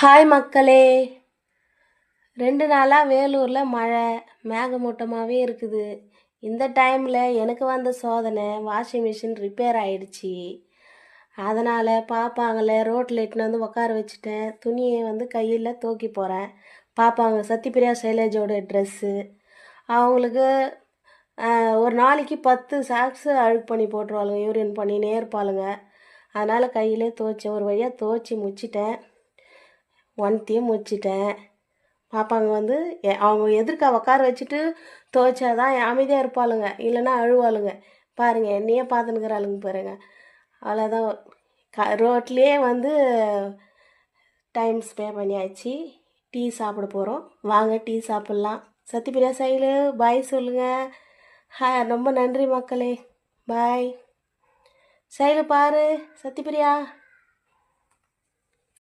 Hi மக்களே. ரெண்டு நாளாக வேலூரில் மழை மேகமூட்டமாகவே இருக்குது. இந்த டைமில் எனக்கு வந்த சோதனை வாஷிங் மிஷின் ரிப்பேர் ஆயிடுச்சு. அதனால் பாப்பாங்கள ரோட்டில் இட்டுன்னு வந்து உட்கார வச்சுட்டேன் துணியை வந்து கையில் தூக்கி போகிறேன் பாப்பாங்க சத்யபிரியா சைலேஜோட ட்ரெஸ்ஸு அவங்களுக்கு ஒரு நாளைக்கு பத்து சாக்ஸு அழுக்கு பண்ணி போட்டுருவாளுங்க யூரின் பண்ணினே இருப்பாளுங்க அதனால் கையிலே துவைச்சேன். ஒரு வழியாக துவைச்சி முச்சிட்டேன் ஒன்த்தையும் முடிச்சிட்டேன். பாப்பாங்க வந்து எ- அவங்க எதிர்க்க உட்கார வச்சுட்டு துவைச்சாதான் அமைதியாக இருப்பாளுங்க. இல்லைன்னா அழுவாளுங்க. பாருங்கள் என்னையே பார்த்துனுக்குறாளுங்க பாருங்க. அவ்வளோதான் க ரோட்லேயே வந்து டைம் ஸ்பே பண்ணியாச்சு. டீ சாப்பிட போகிறோம் வாங்க டீ சாப்பிட்லாம். சத்தியபிரியா சைலு பாய் சொல்லுங்கள் ஹா ரொம்ப நன்றி மக்களே. பாய் சைலு பாரு. சத்தியபிரியா